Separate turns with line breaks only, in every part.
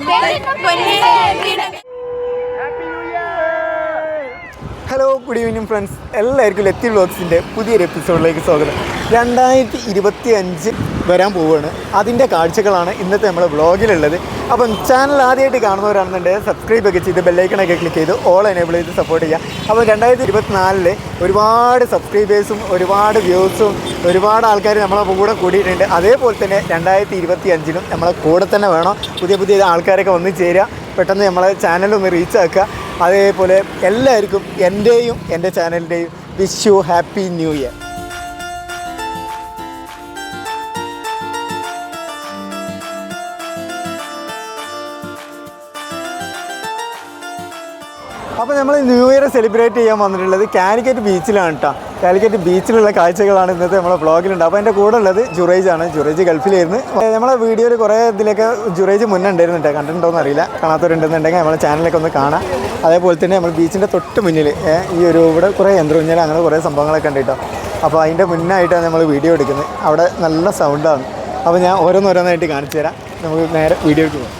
Ven, good evening friends എല്ലാവർക്കും ലത്തി വ്ളോഗ്സിന്റെ പുതിയൊരു എപ്പിസോഡിലേക്ക് സ്വാഗതം. രണ്ടായിരത്തി ഇരുപത്തി അഞ്ച് വരാൻ പോവുകയാണ്. അതിന്റെ കാഴ്ചകളാണ് ഇന്നത്തെ നമ്മുടെ വ്ളോഗിലുള്ളത് അപ്പം ചാനൽ ആദ്യമായിട്ട് കാണുന്നവരാണെന്നുണ്ടെങ്കിൽ സബ്സ്ക്രൈബ് ഒക്കെ ചെയ്ത് ബെല്ലൈക്കണൊക്കെ ക്ലിക്ക് ചെയ്ത് ഓൾ എനേബിൾ ചെയ്ത് സപ്പോർട്ട് ചെയ്യുക. അപ്പോൾ രണ്ടായിരത്തി ഇരുപത്തിനാലിൽ ഒരുപാട് സബ്സ്ക്രൈബേഴ്സും ഒരുപാട് വ്യൂസും ഒരുപാട് ആൾക്കാർ നമ്മളെ കൂടെ കൂടിയിട്ടുണ്ട്. അതേപോലെ തന്നെ രണ്ടായിരത്തി ഇരുപത്തി അഞ്ചിലും നമ്മളെ കൂടെ തന്നെ വേണം പുതിയ പുതിയ ആൾക്കാരൊക്കെ വന്ന് ചേരുക. പെട്ടെന്ന് നമ്മളെ ചാനലൊന്ന് റീച്ച് ആക്കുക. അതേപോലെ എല്ലാവർക്കും എന്റെയും എന്റെ ചാനലിന്റെയും wish you happy new year നമ്മൾ ന്യൂ ഇയർ സെലിബ്രേറ്റ് ചെയ്യാൻ വന്നിട്ടുള്ളത് കാലിക്കറ്റ് ബീച്ചിലാണ് കേട്ടോ കാലിക്കറ്റ് ബീച്ചിലുള്ള കാഴ്ചകളാണ് ഇന്നത്തെ നമ്മളെ ബ്ലോഗിലുണ്ട് അപ്പോൾ എന്റെ കൂടെ ഉള്ളത് ജുറേജ് ആണ്. ജുറേജ് ഗൾഫിലായിരുന്നു. നമ്മളെ വീഡിയോയിൽ കുറേ ഇതിലൊക്കെ ജുറേജ് മുന്നേ ഉണ്ടായിരുന്നുണ്ട്. കണ്ടിട്ടുണ്ടോ കണ്ടിട്ടുണ്ടോയെന്ന് അറിയില്ല. കാണാത്തവരുണ്ടെന്നുണ്ടെങ്കിൽ നമ്മളെ ചാനലൊക്കെ ഒന്ന് കാണാം. അതേപോലെ തന്നെ നമ്മൾ ബീച്ചിന്റെ തൊട്ട് മുന്നിൽ ഈ ഒരു ഇവിടെ കുറേ യന്ത്രൂഞ്ഞൽ അങ്ങനെ കുറേ സംഭവങ്ങളൊക്കെ ഉണ്ട് കേട്ടോ അപ്പോൾ അതിന്റെ മുന്നായിട്ടാണ് നമ്മൾ വീഡിയോ എടുക്കുന്നത്. അവിടെ നല്ല സൗണ്ടാണ് അപ്പോൾ ഞാൻ ഓരോന്നോരോന്നായിട്ട് കാണിച്ചു തരാം. നമുക്ക് നേരെ വീഡിയോയ്ക്ക് പോകാം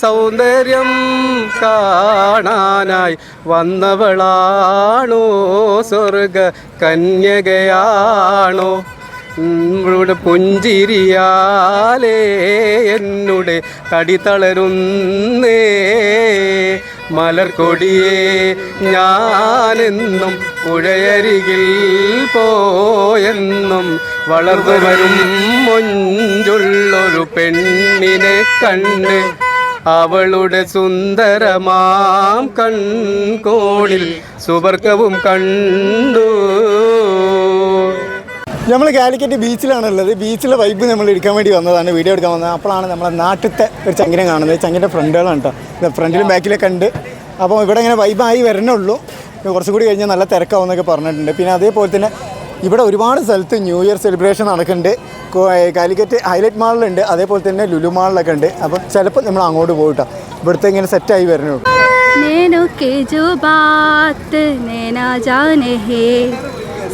സൗന്ദര്യം കാണാനായി വന്നവളാണോ സ്വർഗ കന്യകയാണോ? ഇവിടെ പുഞ്ചിരിയാലേ എന്നുടെ തടി തളരുന്നേ. മലർക്കൊടിയേ ഞാനെന്നും പുഴയരികിൽ പോയെന്നും വളർന്നു വരും മൊഞ്ചുള്ളൊരു പെണ്ണിനെ കണ്ട് അവളുടെ സുന്ദരമാം കൺകോണിൽ സുവർഗവും കണ്ടു.
നമ്മൾ കാലിക്കറ്റ് ബീച്ചിലാണ് ഉള്ളത് ബീച്ചിലെ വൈബ് നമ്മൾ എടുക്കാൻ വേണ്ടി വന്നതാണ്. വീഡിയോ എടുക്കാൻ വന്നത്. അപ്പോഴാണ് നമ്മളെ നാട്ടിലത്തെ ഒരു ചങ്ങിനെ കാണുന്നത്. ചങ്ങിന്റെ ഫ്രണ്ടുകളാണ് കേട്ടോ. ഫ്രണ്ടിലും ബാക്കിലൊക്കെ ഉണ്ട്. അപ്പോൾ ഇവിടെ ഇങ്ങനെ വൈബായി വരണുള്ളൂ കുറച്ചും കൂടി കഴിഞ്ഞാൽ നല്ല തിരക്കാവും എന്നൊക്കെ പറഞ്ഞിട്ടുണ്ട്. പിന്നെ അതേപോലെ തന്നെ ഇവിടെ ഒരുപാട് സ്ഥലത്ത് ന്യൂ ഇയർ സെലിബ്രേഷൻ നടക്കുന്നുണ്ട് കോ- കാലിക്കറ്റ് ഹൈലൈറ്റ് മാളിലുണ്ട് അതേപോലെ തന്നെ ലുലു മാളിലൊക്കെ ഉണ്ട് അപ്പം ചിലപ്പോൾ നമ്മൾ അങ്ങോട്ട് പോയിട്ടോ ഇവിടുത്തെ ഇങ്ങനെ സെറ്റായി വരണുള്ളൂ
नैनों के जो बात नैना जाने है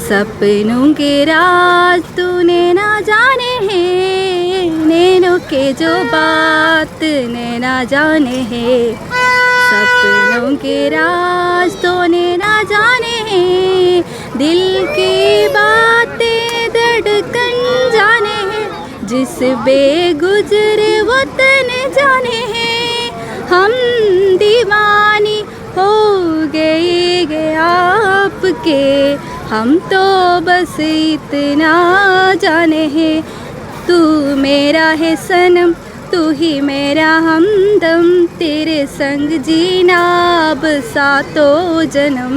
सपनों के राज तूने ना जाने हैं नैनों के जो बात नैना जाने है सपनों के राज तूने ना जाने हैं दिल की बातें धड़कन जाने हैं, जिस बेगुजरे वतन जाने हैं। हम दीवानी हो गए गए आपके, हम तो बस इतना जाने हैं। तू मेरा है सनम, तू ही मेरा हमदम, तेरे संग जीना अब सातों जन्म।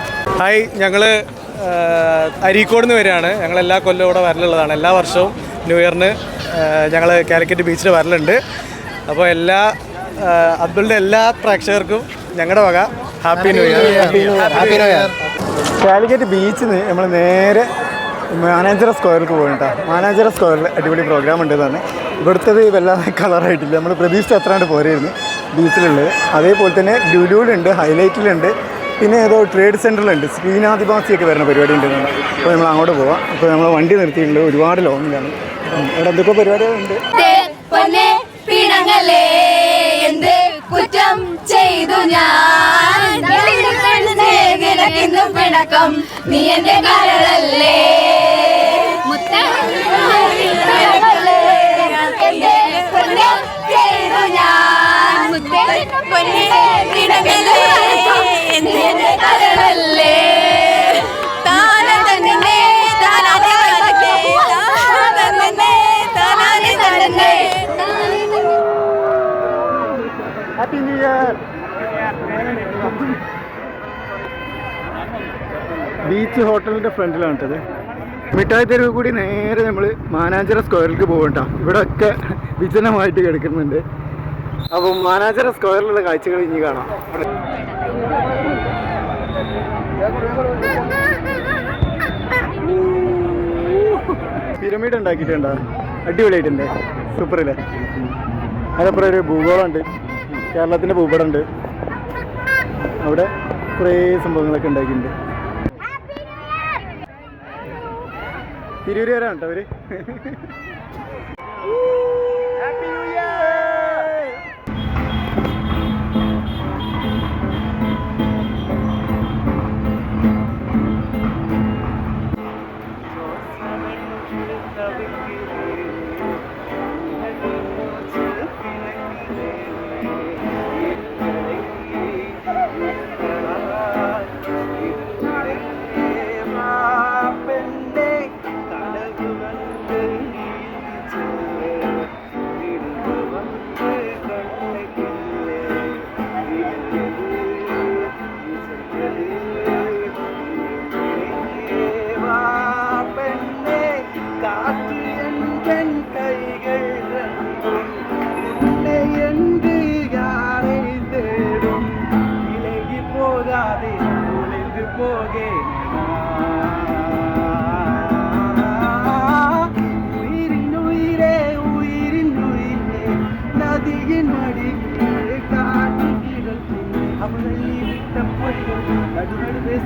ഹായ് ഞങ്ങൾ അരീക്കോട് നിന്ന് വരികയാണ്. ഞങ്ങൾ എല്ലാ കൊല്ലവും ഇവിടെ വരലുള്ളതാണ്. എല്ലാ വർഷവും ന്യൂ ഇയറിന് ഞങ്ങൾ കാലിക്കറ്റ് ബീച്ചിൽ വരലുണ്ട്. അപ്പോൾ എല്ലാ അബ്ദുളിന്റെ എല്ലാ പ്രേക്ഷകർക്കും ഞങ്ങളുടെ വക happy new year. Happy new year.
Calicut ബീച്ചിൽ നിന്ന് നമ്മൾ നേരെ മാനേജർ സ്ക്വയറിലേക്ക് പോയിട്ടാ. മാനേജർ സ്ക്വയറിൽ അടിപൊളി പ്രോഗ്രാം ഉണ്ട് തന്നെ ഇവിടുത്തത് വല്ലാതെ കളറായിട്ടില്ല നമ്മൾ പ്രതീക്ഷിച്ച എത്രാണ്ട് പോരായിരുന്നു ബീച്ചിലുള്ളത്. അതേപോലെ തന്നെ ലുലുവിലുണ്ട് ഹൈലൈറ്റിലുണ്ട്. പിന്നെ ഏതോ ട്രേഡ് സെന്ററിലുണ്ട് ശ്രീനാദിവാസിയൊക്കെ വരുന്ന പരിപാടി ഉണ്ട് അപ്പോൾ നമ്മൾ അങ്ങോട്ട് പോവാം. അപ്പോൾ നമ്മൾ വണ്ടി നിർത്തിയിട്ടുണ്ട്. ഒരുപാട് ലോങ്ങിലാണ് ഉം. ഇവിടെ എന്തൊക്കെ പരിപാടികളുണ്ട്.
പിണക്കം കുറ്റം ചെയ്തു ഞാൻ? തിളക്കം നീ എന്റെ കരളല്ലേ
ഹാപ്പി ന്യൂ ഇയർ ബീച്ച് ഹോട്ടലിന്റെ ഫ്രണ്ടിലാണ് കേട്ടത് മിഠായി തെരുവ് കൂടി നേരെ നമ്മൾ മാനാഞ്ചിറ സ്ക്വയറിലേക്ക് പോകണ്ട ഇവിടെ ഒക്കെ വിജനമായിട്ട് കിടക്കുന്നുണ്ട്. അപ്പം മാനാഞ്ചിറ സ്ക്വയറിലുള്ള കാഴ്ചകൾ ഇനി കാണാം. പിരമിഡ് ഉണ്ടാക്കിയിട്ടുണ്ടോ? അടിപൊളിയായിട്ടുണ്ട്. സൂപ്പറില്ലേ അതപ്പുറം ഒരു ഭൂഗോളമുണ്ട്. കേരളത്തിന്റെ ഭൂപടം ഉണ്ട് അവിടെ കുറേ സംഭവങ്ങളൊക്കെ ഉണ്ടാക്കിയിട്ടുണ്ട്. തിരൂരുകാരാണ് കേട്ടോ
അവർ.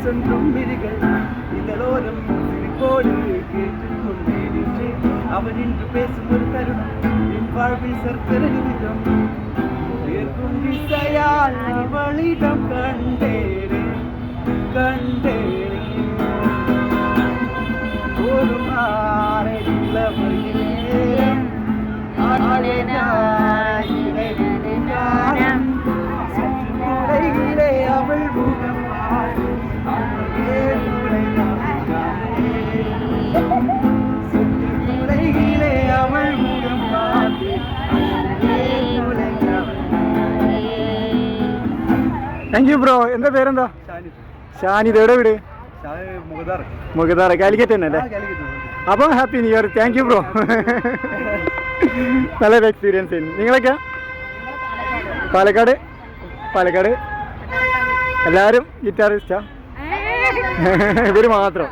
சொன்றும் விரிகள் இதழோரம் சிரிப்போடு கேட்டுக்கொண்டே நின்றேன் அவன் இன்று பேசும் ஒரு தருணம் என் வாழ்வில் சர்க்கரை நிமிடம் உயர்க்கும் திசையால் அவளிடம் கண்டேனே
താങ്ക് യു ബ്രോ എന്താ പേരെന്താ? ഷാനിത് എവിടെ വീട്? മുഖതാറ കാലിക്കറ്റ് തന്നെ അല്ലേ? അപ്പോൾ happy new year. Thank you bro നല്ലൊരു എക്സ്പീരിയൻസ് ആയിരുന്നു. നിങ്ങളൊക്കെ? പാലക്കാട്? പാലക്കാട്. എല്ലാവരും ഗിറ്റാറിസ്റ്റാ ഇവർ മാത്രം.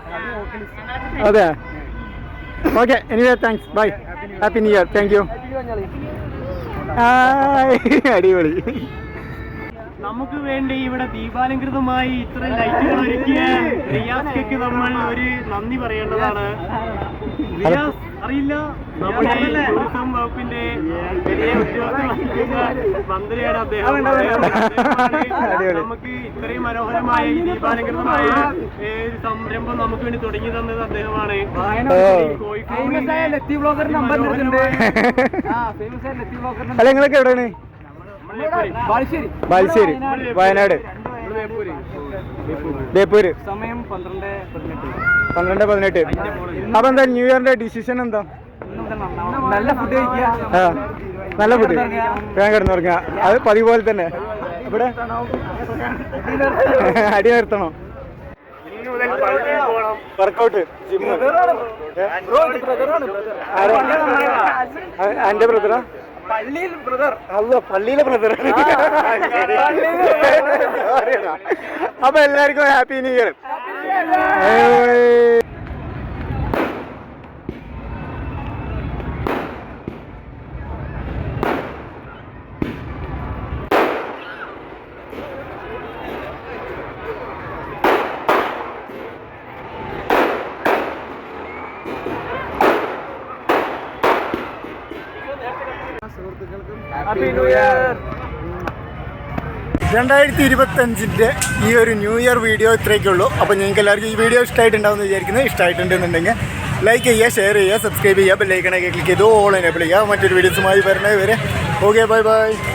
അതെ. Okay anyway thanks bye happy new year thank you അടിപൊളി.
നമുക്ക് വേണ്ടി ഇവിടെ ദീപാലങ്കൃതമായി ഇത്രയും ലൈറ്റുകൾ ഒരുക്കിയ റിയാസ്ക്ക് നമ്മൾ ഒരു നന്ദി പറയേണ്ടതാണ്. റിയാസ് അറിയില്ല? നമ്മുടെ ടൂറിസം വകുപ്പിന്റെ വലിയ ഉദ്യോഗസ്ഥ മന്ത്രിയാണ് അദ്ദേഹം നമുക്ക് ഇത്രയും മനോഹരമായ ഈ ദീപാലങ്കൃതമായ ഒരു സംരംഭം നമുക്ക് വേണ്ടി തുടങ്ങി തന്നത് അദ്ദേഹമാണ്. കോഴിക്കോട്
അല്ല നിങ്ങളൊക്കെ എവിടെയാണ്? ബാലുശ്ശേരി. വയനാട്. ബേപ്പൂര്.
സമയം പന്ത്രണ്ട് പതിനെട്ട്.
പന്ത്രണ്ട് പതിനെട്ട്. അപ്പൊ എന്താ ന്യൂ ഇയറിന്റെ ഡിസിഷൻ എന്താ?
നല്ല ഫുഡ് കഴിക്കുക.
നല്ല ഫുഡ് വേഗം കിടന്നുറങ്ങുക. അത് പതിവ് പോലെ തന്നെ. ഇവിടെ? അടി നിർത്തണോ. വർക്കൗട്ട്. ജിമ്മ് എന്റെ ബ്രദറാ
പള്ളിയിൽ ബ്രദർ.
അല്ല പള്ളിയിലെ ബ്രദർ അപ്പൊ എല്ലാവർക്കും happy new year
happy new year
രണ്ടായിരത്തി ഇരുപത്തഞ്ചിന്റെ ഈ ഒരു ന്യൂ ഇയർ വീഡിയോ ഇത്രയൊക്കെ ഉള്ളൂ അപ്പോൾ നിങ്ങൾക്ക് എല്ലാവർക്കും ഈ വീഡിയോ ഇഷ്ടമായിട്ടുണ്ടാവുമെന്ന് വിചാരിക്കുന്നത് ഇഷ്ടമായിട്ടുണ്ടെന്നുണ്ടെങ്കിൽ ലൈക്ക് ചെയ്യുക ഷെയർ ചെയ്യുക സബ്സ്ക്രൈബ് ചെയ്യുക ബെല്ലൈക്കണൊക്കെ ക്ലിക്ക് ചെയ്ത് ഓൾ എനേബിൾ ചെയ്യുക. മറ്റൊരു വീഡിയോസുമായി വരണേ വരെ ഓക്കെ ബൈ ബൈ